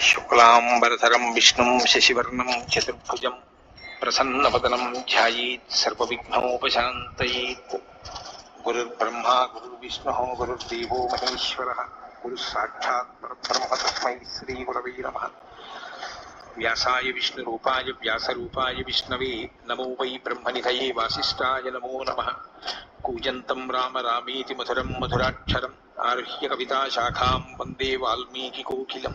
शुक्लाम्बरधरं, विष्णु, शशिवर्ण, चतुर्भुज प्रसन्न पदनम ध्यानोपात गुरुर्ब्रह्मा, गुरुर्विष्णु, गुरुर्देव महेश्वर गुरुः तस्म श्रीगुरव तस्मै व्यासाय विष्णु व्यासरूपाय विष्णवे, नमो वै ब्रह्म निधे वासीय नमो नम। कूजन्तं राम रामेति मधुरं मधुराक्षरम्, आरुह्य कविताशाखां वंदे वाल्मीकिकोकिलम्।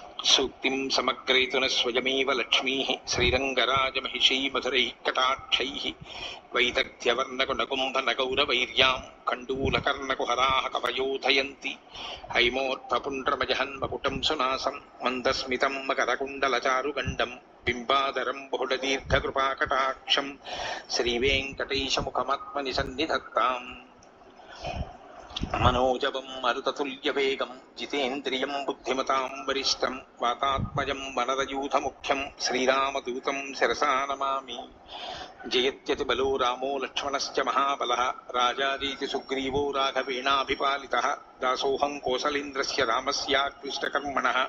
సూక్తిం సమగ్రయతున స్వయమేవ లక్ష్మీ శ్రీరంగరాజమహిషీ మధురై కటాక్షై వైదగ్ధ్యవర్ణకునకుంభనగౌరవైర్యాం కండూలకర్ణకుహరాः కవయోధయంతి హైమోర్పపుండ్రమజహన్మకుటం సునాసం మందస్మితం మకరకుండలచారుగండం బింబాదరం బహుళదీర్ఘకృపాకటాక్షం శ్రీవేంకటేశముఖమాత్మని సన్నిధత్తాం మనోజవం మరుతతుల్యవేగం జితేంద్రియం బుద్ధిమతాం వరిష్టం వాతాత్మజం వనరయూథముఖ్యం శ్రీరామదూతం శిరసా నమామి. జయత్యతి బలో రామో లక్ష్మణశ్చ మహాబల రాజాదీతి సుగ్రీవో రాఘవేణాభిపాలిత. दासोऽहं कोसलेन्द्रस्य रामस्याक्लिष्टकर्मणः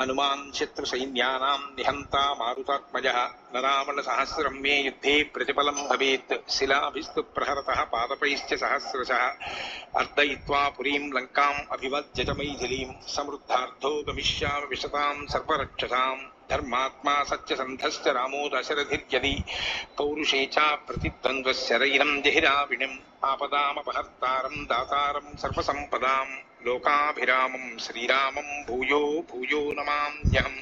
हनुमान् शत्रुसैन्यानां निहन्ता मारुतात्मजः। नरामणसहस्रं मे युद्धे प्रतिफलं भवेत्। शिलाभिस्तु प्रहरतः पादपैश्च सहस्रशः। अर्दयित्वा पुरीं लङ्काम् अभिवज्यजमैथिलीं समृद्धार्थो गमिष्यामि विशतां सर्वरक्षसाम्। धर्मात्मा सत्यसन्धश्च रामो दशरथिर्यदि। पौरुषे च प्रतिद्वन्द्वशरैरं जहिराविणिम् आपदामपहर्तारं दातारं सर्वसम्पदां। लोकाभिरामं श्रीरामं भूयो भूयो नमाम्यहम्।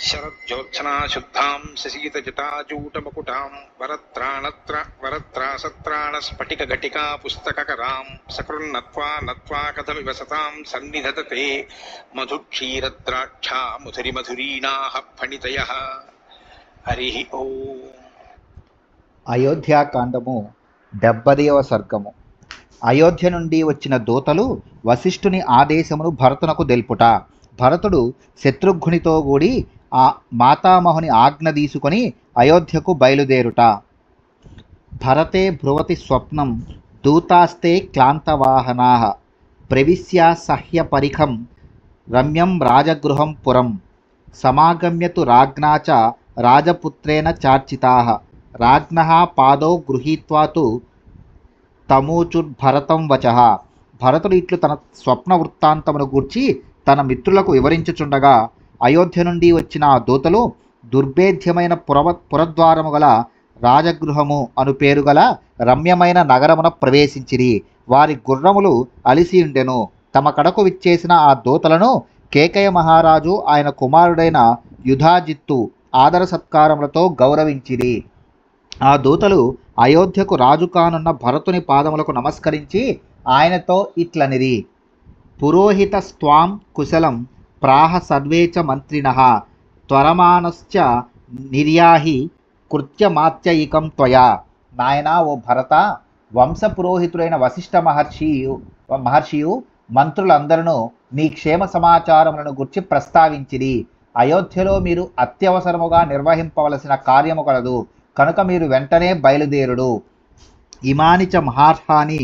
శరజ్యోత్సనాశుద్ధాం శశీతజటాజూటమకుటాం వరత్రాణత్ర వరత్రాసత్రాణ స్ఫటిక ఘటికా పుస్తకరాం సకృన్నత్వా నత్వా కథమివ సతాం సన్నిధతతే మధుక్షీరద్రాక్షా ముధురి మధురీనాహ ఫణితయ హరి ఓ అయోధ్యాకాండము డెబ్బదవ సర్గము. అయోధ్య నుండి వచ్చిన దూతలు వశిష్ఠుని ఆదేశమును భరతునకు తెలుపుట. భరతుడు శత్రుఘ్నితో కూడి ఆ మాతామహుని ఆజ్ఞ తీసుకొని అయోధ్యకు బయలుదేరుట. భరతే భ్రువతి స్వప్నం దూతాస్తే క్లాంతవాహనా ప్రవిశ్య సహ్య పరిఖం రమ్యం రాజగృహం పురం సమాగమ్యతు రాజ్ఞా చ రాజపుత్రేణ చార్చితా రాజ్ఞ పాదౌ గృహీత్వా తు తమూచుర్భరతం వచ. భరతుడు ఇట్లు తన స్వప్న వృత్తాంతమును గూర్చి తన మిత్రులకు వివరించుచుండగా అయోధ్య నుండి వచ్చిన ఆ దూతలు దుర్భేద్యమైన పురవ పురద్వారము గల రాజగృహము అను పేరు గల రమ్యమైన నగరమున ప్రవేశించిరి. వారి గుర్రములు అలిసి ఉండెను. తమ కడకు విచ్చేసిన ఆ దూతలను కేకయ మహారాజు ఆయన కుమారుడైన యుధాజిత్తు ఆదర సత్కారములతో గౌరవించిరి. ఆ దూతలు అయోధ్యకు రాజు కానున్న భరతుని పాదములకు నమస్కరించి ఆయనతో ఇట్లనిరి. పురోహిత స్వాం కుశలం ప్రాహ సర్వే చ మంత్రిణ. త్వరమానశ్చ నిర్యాహి కృత్యమాత్యయికం త్వయా. నాయనా ఓ భరత వంశపురోహితుడైన వశిష్ఠ మహర్షియు మహర్షియు మంత్రులందరూ నీ క్షేమ సమాచారములను గుర్చి ప్రస్తావించిరి. అయోధ్యలో మీరు అత్యవసరముగా నిర్వహింపవలసిన కార్యము కలదు. కనుక మీరు వెంటనే బయలుదేరుడు. ఇమాని చ మహార్హాని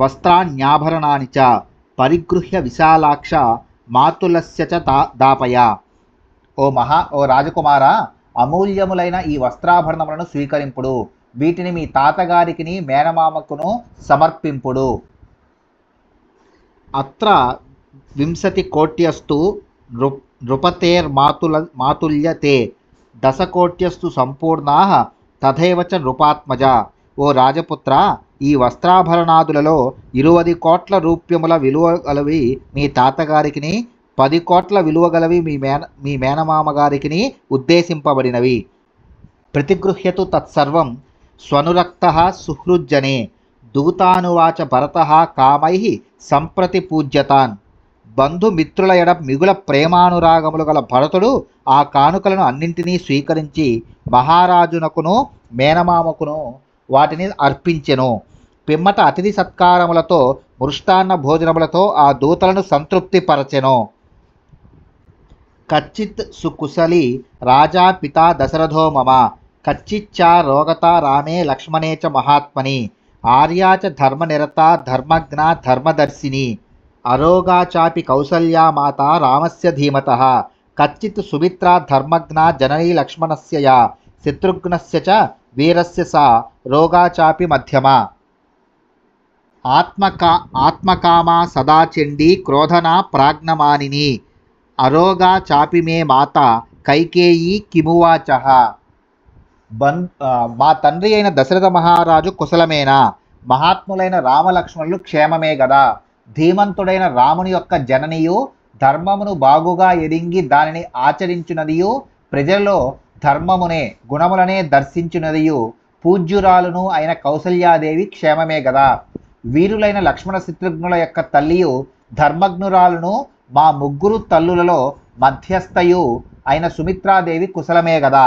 వస్త్రాన్యాభరణాని చ పరిగృహ్య విశాలాక్ష మాతులస్య చ దా దాపయ. ఓ మహా ఓ రాజకుమార అమూల్యములైన ఈ వస్త్రాభరణములను స్వీకరింపుడు. వీటిని మీ తాతగారికిని మేనమామకును సమర్పింపుడు. అత్ర వింశతి కోట్యస్తు నృ నృపతేర్మాతుల మాతుల్యతే. దశకోట్యస్తు సంపూర్ణా తథైవ చ నృపాత్మజ. ఓ రాజపుత్ర ఈ వస్త్రాభరణాదులలో ఇరువది కోట్ల రూప్యముల విలువ గలవి మీ తాతగారికిని పది కోట్ల విలువ గలవి మీ మేన మీ మేనమామగారికిని ఉద్దేశింపబడినవి. ప్రతిగృహ్యతు తత్సర్వం స్వనురక్త సుహృజ్జనే దూతానువాచ భరత కామై సంప్రతి పూజ్యతాన్. బంధుమిత్రుల ఎడ మిగుల ప్రేమానురాగములు గల భరతుడు ఆ కానుకలను అన్నింటినీ స్వీకరించి మహారాజునకును మేనమామకును వాటిని అర్పించెను. పిమ్మట అతిథి సత్కారములతో మృష్టాన్న భోజనములతో ఆ దూతలను సంతృప్తిపరచెను. కచ్చిత్ సుకుశలి రాజా పితా దశరథో మమ కచ్చిచ్చా రోగత రామే లక్ష్మణే చ మహాత్మని ఆర్యాచ ధర్మనిరత ధర్మజ్ఞ ధర్మదర్శిని అరోగాచాపి కౌసల్యా మాత రామస్య ధీమత కచ్చిత్ సుమిత్రా ధర్మజ్ఞ జననీ లక్ష్మణస్య యా శత్రుఘ్నస్య చ వీరస్య సా రోగాచాపి మధ్యమా. ఆత్మకా ఆత్మకామా సదాచండి క్రోధన క్రోధనా ప్రాజ్ఞమానిని. అరోగా చాపిమే మాత కైకేయి కిమువాచ. బన్ మా తండ్రి అయిన దశరథ మహారాజు కుశలమేనా? మహాత్ములైన రామలక్ష్మణులు క్షేమమే గదా. ధీమంతుడైన రాముని యొక్క జననియు ధర్మమును బాగుగా ఎరింగి దానిని ఆచరించినదియు ప్రజలలో ధర్మమునే గుణములనే దర్శించినదియు పూజ్యురాలును అయిన కౌసల్యాదేవి క్షేమమే గదా. వీరులైన లక్ష్మణ శత్రుఘ్నుల యొక్క తల్లియు ధర్మజ్ఞురాలను మా ముగ్గురు తల్లులలో మధ్యస్థయు అయిన సుమిత్రాదేవి కుశలమే గదా.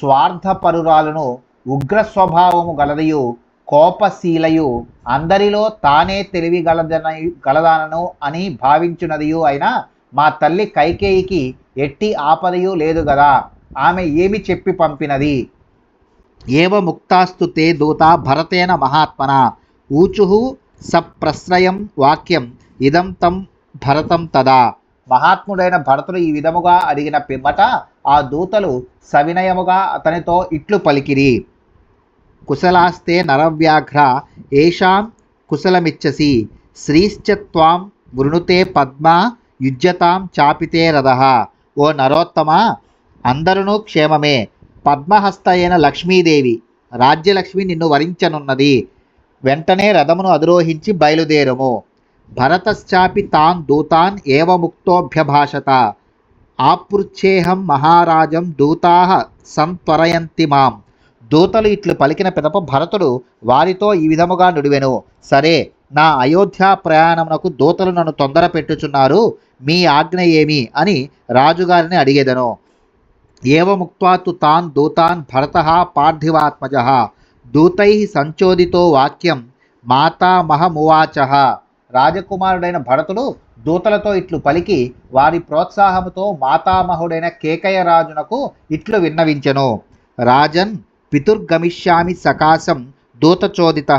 స్వార్థపరురాలను ఉగ్ర స్వభావము గలదయు కోపశీలయు అందరిలో తానే తెలివి గలదన గలదానను అని భావించున్నదియు అయిన మా తల్లి కైకేయికి ఎట్టి ఆపదయు లేదు గదా. ఆమె ఏమి చెప్పి పంపినది? ఏవ ముక్తాస్తు తే దూత భరతేన మహాత్మన. ఊచు సప్రశ్రయం వాక్యం. ఇదం తం భరతం తదా. మహాత్ముడైన భరతుడు ఈ విధముగా అడిగిన పిమ్మట ఆ దూతలు సవినయముగా అతనితో ఇట్లు పలికిరి. కుశలాస్తే నరవ్యాఘ్ర ఏషాం కుశలమిచ్చసి శ్రీశ్చత్వాం వృణుతే పద్మ యుజ్యతాం చాపితే రథ. ఓ నరోత్తమ అందరును క్షేమమే. పద్మహస్త అయిన లక్ష్మీదేవి రాజ్యలక్ష్మి నిన్ను వరించనున్నది. వెంటనే రథమును అధిరోహించి బయలుదేరము. భరతశ్చాపి తాన్ దూతాన్ ఏవముక్తోభ్యభాషత ఆపృచ్ఛేహం మహారాజం దూతాహ సంత్వరయంతి మాం. దూతలు ఇట్లు పలికిన పిదప భరతుడు వారితో ఈ విధముగా నుడివెను. సరే నా అయోధ్య ప్రయాణమునకు దూతలు నన్ను తొందర పెట్టుచున్నారు. మీ ఆజ్ఞ ఏమి? అని రాజుగారిని అడిగేదను. ఏవ తు తాన్ దూతాన్ భరత పార్థివాత్మజ. దూతై సంచోదితో వాక్యం మాతామహమువాచ రాజకుమారుడైన భరతుడు దూతలతో ఇట్లు పలికి వారి ప్రోత్సాహముతో మాతామహుడైన కేకయ రాజునకు ఇట్లు విన్నవించెను. రాజన్ పితుర్గమిష్యామి సకాశం దూతచోదిత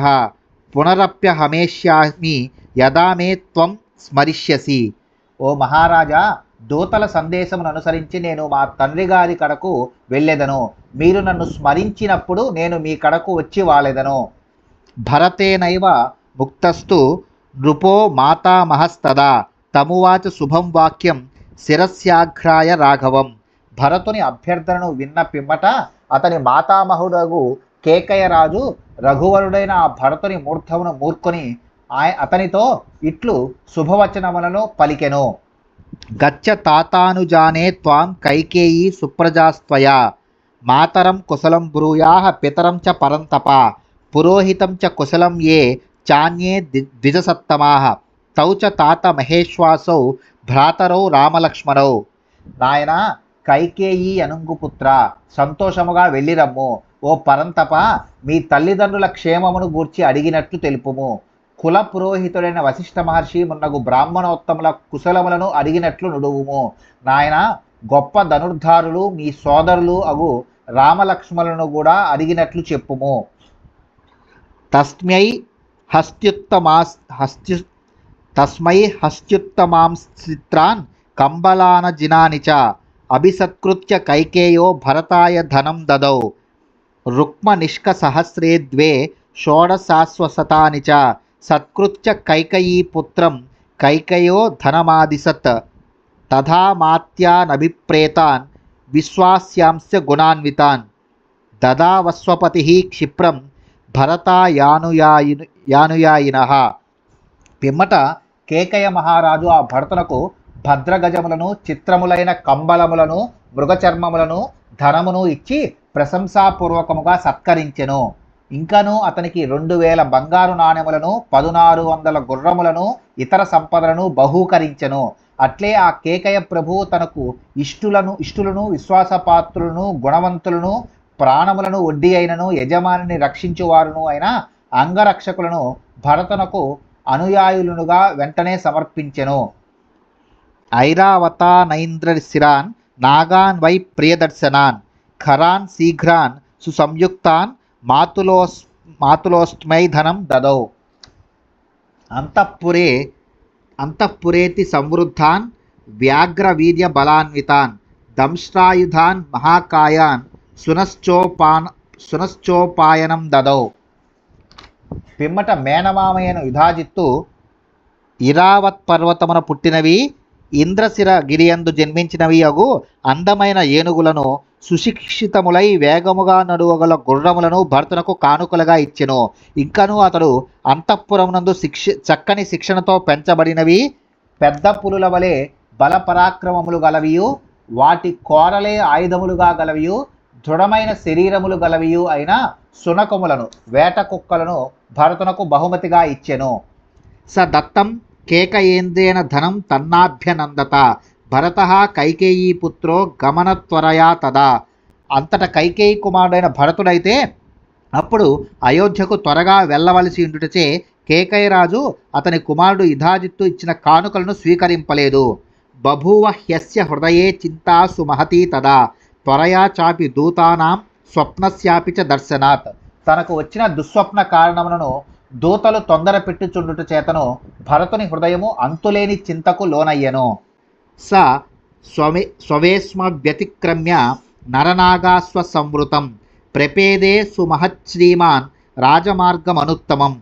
పునరప్యహమేష్యామి యదా మే త్వం స్మరిష్యసి. ఓ మహారాజా దూతల సందేశమును అనుసరించి నేను మా తండ్రి గారి కడకు వెళ్ళెదను. మీరు నన్ను స్మరించినప్పుడు నేను మీ కడకు వచ్చి వాలెదను. భరతేనైవ ముక్తస్తు నృపో మాతామహస్తదా తమువాచ శుభం వాక్యం శిరస్యాఘ్రాయ రాఘవం. భరతుని అభ్యర్థనను విన్న పిమ్మట అతని మాతామహుడగు కేకయ రాజు రఘువరుడైన ఆ భరతుని మూర్ధమును మూర్కొని ఆయ అతనితో ఇట్లు శుభవచనములను పలికెను. గచ్చ తాతానుజానే త్వాం కైకేయీ సుప్రజాస్త్వయా. మాతరం కుశలం బ్రూయా పితరం చ పరంతప పురోహితం చ కుశలం ఏ చాన్యే ది- ద్విజసత్తమాః తౌ చ తాత మహేశ్వాసౌ భ్రాతరౌ రామలక్ష్మణౌ. నాయన కైకేయి అనుంగుపుత్ర సంతోషముగా వెళ్ళిరమ్ము. ఓ పరంతప మీ తల్లిదండ్రుల క్షేమమును గూర్చి అడిగినట్లు తెలుపుము. కుల పురోహితుడైన వశిష్ఠ మహర్షి మున్నగు బ్రాహ్మణోత్తముల కుశలములను అడిగినట్లు నుడువుము. నాయన గొప్ప ధనుర్ధారులు మీ సోదరులు అగు రామలక్ష్మణులను కూడా అడిగినట్లు చెప్పుము. తస్మై హస్త్యుత్తమాస్ హస్త్యు తస్మై హస్త్యుత్తమాంశ్చిత్రాన్ కంబలాన జినాని చ అభిసత్కృత్య కైకేయో భరతాయ ధనం దదౌ. రుక్మనిష్కసహస్రే ద్వే షోడశాశ్వసతాని చ సత్కృత్య కైకయీపుత్రం కైకయో ధనమాదిశత్ తథా విశ్వాస్యాంశ గుణాన్వితాన్. దదావస్వపతి క్షిప్రం భరతాయానుయాయు యానుయాయినః. పిమ్మట కేకయ మహారాజు ఆ భరతునకు భద్రగజములను చిత్రములైన కంబలములను మృగచర్మములను ధనమును ఇచ్చి ప్రశంసాపూర్వకముగా సత్కరించెను. ఇంకను అతనికి రెండు వేల బంగారు నాణెములను పదునారు వందల గుర్రములను ఇతర సంపదలను బహూకరించెను. అట్లే ఆ కేకయ ప్రభువు తనకు ఇష్టులను ఇష్టులను విశ్వాసపాత్రులను గుణవంతులను ప్రాణములను వడ్డీ అయినను యజమానిని రక్షించువారును అయిన అంగరక్షకులను భరతనకు అనుయాయులునుగా వెంటనే సమర్పించెను. ఐరావతానైంద్రశిరాన్ నాగాన్ వై ప్రియదర్శనాన్ ఖరాన్ శీఘ్రాన్ సుసంయుక్తాన్ మాతులోస్ మాతులోస్మై ధనం దదౌ. అంతఃపురే అంతఃపురేతి సంవృద్ధాన్ వ్యాఘ్రవీర్య బలాన్వితాన్ దంష్ట్రాయుధాన్ మహాకాయాన్ సునశ్చోపాన్ సునశ్చోపాయనం దదౌ. పిమ్మట మేనమామయ్యను యుధాజిత్తు ఇరావత్ పర్వతమున పుట్టినవి ఇంద్రశిర గిరియందు జన్మించినవి అగు అందమైన ఏనుగులను సుశిక్షితములై వేగముగా నడువగల గుర్రములను భర్తనకు కానుకలుగా ఇచ్చెను. ఇంకను అతడు అంతఃపురమునందు శిక్ష చక్కని శిక్షణతో పెంచబడినవి పెద్ద పులుల వలె బలపరాక్రమములు గలవియు వాటి కోరలే ఆయుధములుగా గలవియు దృఢమైన శరీరములు గలవియు అయిన సునకములను వేట కుక్కలను భరతునకు బహుమతిగా ఇచ్చెను. స దత్తం కేకయేంద్రేణ ధనం తన్నాభ్యనందత. భరత కైకేయీపుత్రో గమనత్వరయా తదా. అంతట కైకేయి కుమారుడైన భరతుడైతే అప్పుడు అయోధ్యకు త్వరగా వెళ్ళవలసి ఉండుటచే కేకయరాజు అతని కుమారుడు ఇధాజిత్తు ఇచ్చిన కానుకలను స్వీకరింపలేదు. బభూవ హ్యస్య హృదయే చింతా సుమహతీ తదా. త్వరయా చాపి దూతానాం స్వప్నస్యాపి చ దర్శనాత్. తనకు వచ్చిన దుస్వప్న కారణములను దూతలు తొందర పెట్టుచుండుట చేతను భరతుని హృదయము అంతులేని చింతకు లోనయ్యెను. స స్వమే స్వవేష్మ వ్యతిక్రమ్య నరనాగాస్వ సంవృతం ప్రపేదే సుమహశ్రీమాన్ రాజమార్గమనుత్తమం.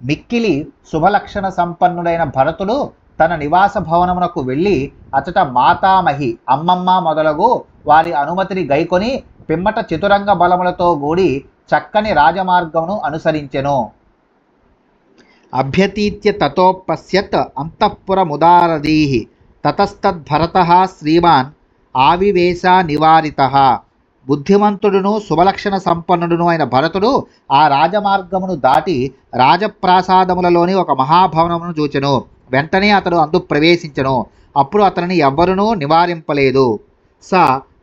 మిక్కిలి శుభలక్షణ సంపన్నుడైన భరతుడు తన నివాస భవనమునకు వెళ్ళి అచట మాతామహి అమ్మమ్మ మొదలగు వారి అనుమతిని గైకొని పిమ్మట చతురంగ బలములతో కూడి చక్కని రాజమార్గమును అనుసరించెను. అభ్యతీత్య తతోపశ్యత్ అంతఃపురముదారదీ తతస్తద్భరత శ్రీమాన్ ఆవివేశ నివారిత. బుద్ధిమంతుడును శుభలక్షణ సంపన్నుడును అయిన భరతుడు ఆ రాజమార్గమును దాటి రాజప్రాసాదములలోని ఒక మహాభవనమును చూచెను. వెంటనే అతడు అందు ప్రవేశించెను. అప్పుడు అతనిని ఎవ్వరునూ నివారింపలేదు. స.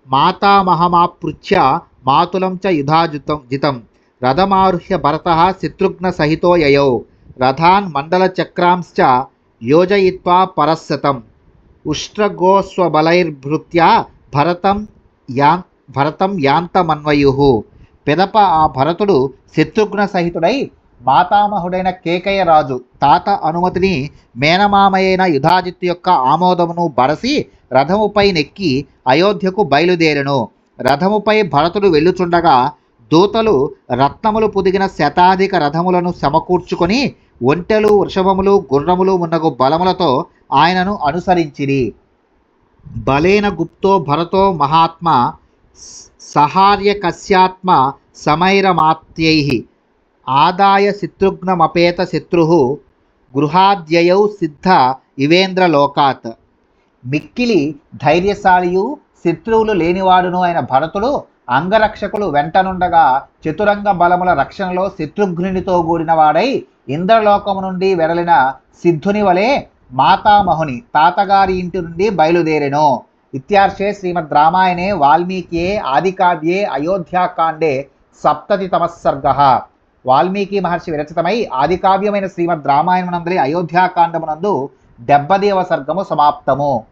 మాతామహమాపృచ్య మాతులం చ యుధాజుతం జితం. రథమారుహ్య భరత శత్రుఘ్న సహితో యయౌ. రథాన్ మండలచక్రాంశ్చ యోజయిత్వా పరస్సతం. ఉష్ట్రగోస్వబలైర్భృత్య భరతం యా భరతం యాంతమన్వయు. పిదప ఆ భరతుడు శత్రుఘ్న సహితుడై మాతామహుడైన కేకయ్య రాజు తాత అనుమతిని మేనమామయైన యుధాజిత్తు యొక్క ఆమోదమును బరసి రథముపై నెక్కి అయోధ్యకు బయలుదేరెను. రథముపై భరతుడు వెళ్ళుచుండగా దూతలు రత్నములు పొదిగిన శతాధిక రథములను సమకూర్చుకొని ఒంటెలు వృషభములు గుర్రములు మున్నగు బలములతో ఆయనను అనుసరించిరి. బలేన గుప్తో భరతో మహాత్మ సహార్యకస్యాత్మ సమైరమాత్యై. ఆదాయ శత్రుఘ్నమపేత శత్రు. గృహాద్యయౌ సిద్ధ ఇవేంద్రలోకాత్ మిక్కిలి ధైర్యశాలియు శత్రువులు లేనివాడును అయిన భరతుడు అంగరక్షకులు వెంటనుండగా చతురంగ బలముల రక్షణలో శత్రుఘ్నునితో కూడిన వాడై ఇంద్రలోకము నుండి వెడలిన సిద్ధుని వలె మాతామహుని తాతగారి ఇంటి నుండి బయలుదేరెను. ఇత్యార్షే శ్రీమద్ రామాయణే వాల్మీకియే ఆదికావ్యే అయోధ్యాకాండే సప్తతి సర్గः. వాల్మీకి మహర్షి విరచితమై ఆదికావ్యమైన శ్రీమద్ రామాయణమునందలి అయోధ్యాకాండమునందు డెబ్బదేవ సర్గము సమాప్తము.